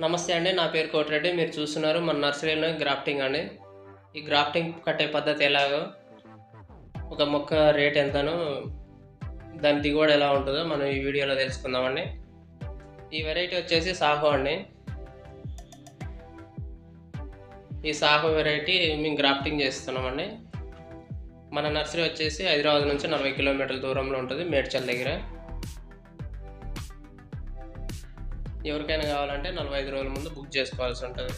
నమస్తే అండి నా పేరు కోటిరెడ్డి. మీరు చూస్తున్నారు మన నర్సరీలో గ్రాఫ్టింగ్ అండి. ఈ గ్రాఫ్టింగ్ కట్టే పద్ధతి ఎలాగో? ఒక మొక్క రేట్ ఎంతనో దాని దిగుబడి ఎలా ఉంటుందో మనం ఈ వీడియోలో తెలుసుకుందామండి. ఈ వెరైటీ వచ్చేసి సాహో అండి. ఈ సాహో వెరైటీ మేము గ్రాఫ్టింగ్ చేస్తున్నామండి. మన నర్సరీ వచ్చేసి హైదరాబాద్ నుంచి నలభై కిలోమీటర్ల దూరంలో ఉంటుంది మేడ్చల్ దగ్గర. ఎవరికైనా కావాలంటే నలభై ఐదు రోజుల ముందు బుక్ చేసుకోవాల్సి ఉంటుంది.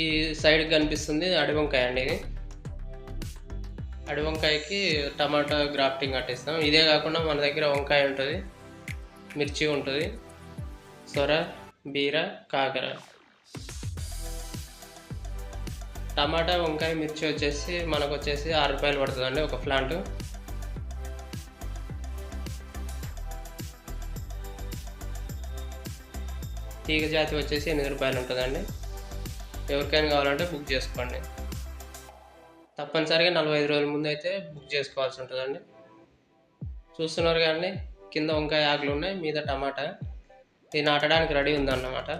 ఈ సైడ్ కనిపిస్తుంది అడి వంకాయ అండి ఇది. అడి వంకాయకి టమాటా గ్రాఫ్టింగ్ కట్టిస్తాం. ఇదే కాకుండా మన దగ్గర వంకాయ ఉంటుంది మిర్చి ఉంటుంది సొర బీర కాకర. టమాటా వంకాయ మిర్చి వచ్చేసి మనకు వచ్చేసి ఆరు రూపాయలు పడుతుందండి ఒక ప్లాంట్. తీగ జాతి వచ్చేసి ఎనిమిది రూపాయలు ఉంటుందండి. ఎవరికైనా కావాలంటే బుక్ చేసుకోండి. తప్పనిసరిగా నలభై ఐదు రోజుల ముందు అయితే బుక్ చేసుకోవాల్సి ఉంటుందండి. చూస్తున్నారు కానీ కింద వంకాయ ఆకులు ఉన్నాయి మీద టమాటా. ఇది నాటడానికి రెడీ ఉందన్నమాట.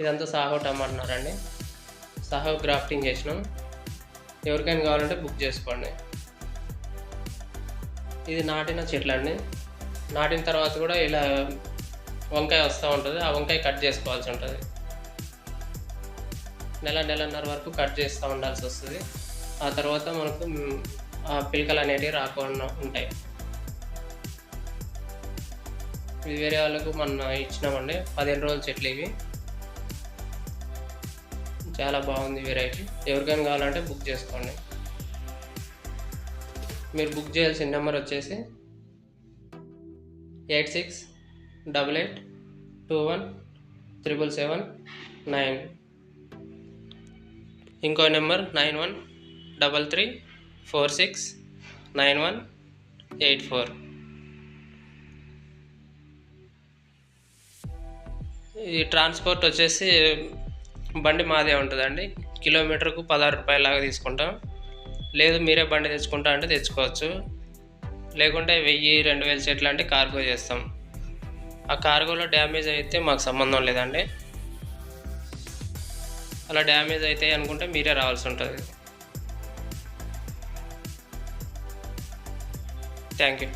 ఇదంతా సాహో టమాటన్నారండి సాహో గ్రాఫ్టింగ్ చేసినాం. ఎవరికైనా కావాలంటే బుక్ చేసుకోండి. ఇది నాటిన చెట్లు అండి నాటిన తర్వాత కూడా ఇలా వంకాయ వస్తూ ఉంటుంది. ఆ వంకాయ కట్ చేసుకోవాల్సి ఉంటుంది. నెల నెలన్నర వరకు కట్ చేస్తూ ఉండాల్సి వస్తుంది. ఆ తర్వాత మనకు ఆ పిలకలు అనేటివి రాకుండా ఉంటాయి. ఇది వేరే వాళ్ళకు మొన్న ఇచ్చినామండి. పదిహేను రోజుల చెట్లు ఇవి. చాలా బాగుంది వెరైటీ ఎవరికైనా కావాలంటే బుక్ చేసుకోండి. మీరు బుక్ చేయాల్సిన నెంబర్ వచ్చేసి eight six double eight two one triple seven nine. ఇంకో number nine one double three four six nine one eight four. ఈ ట్రాన్స్పోర్ట్ వచ్చేసి బండి మాదే ఉంటుందండి. కిలోమీటర్కు పదహారు రూపాయలాగా తీసుకుంటాం. లేదు మీరే బండి తెచ్చుకుంటా అంటే తెచ్చుకోవచ్చు. లేకుంటే వెయ్యి రెండు వేల చెట్లు అంటే కార్గో చేస్తాం. ఆ కార్గోలో డ్యామేజ్ అయితే మాకు సంబంధం లేదండి. అలా డ్యామేజ్ అయితే అనుకుంటే మీరే రావాల్సి ఉంటుంది. Thank you.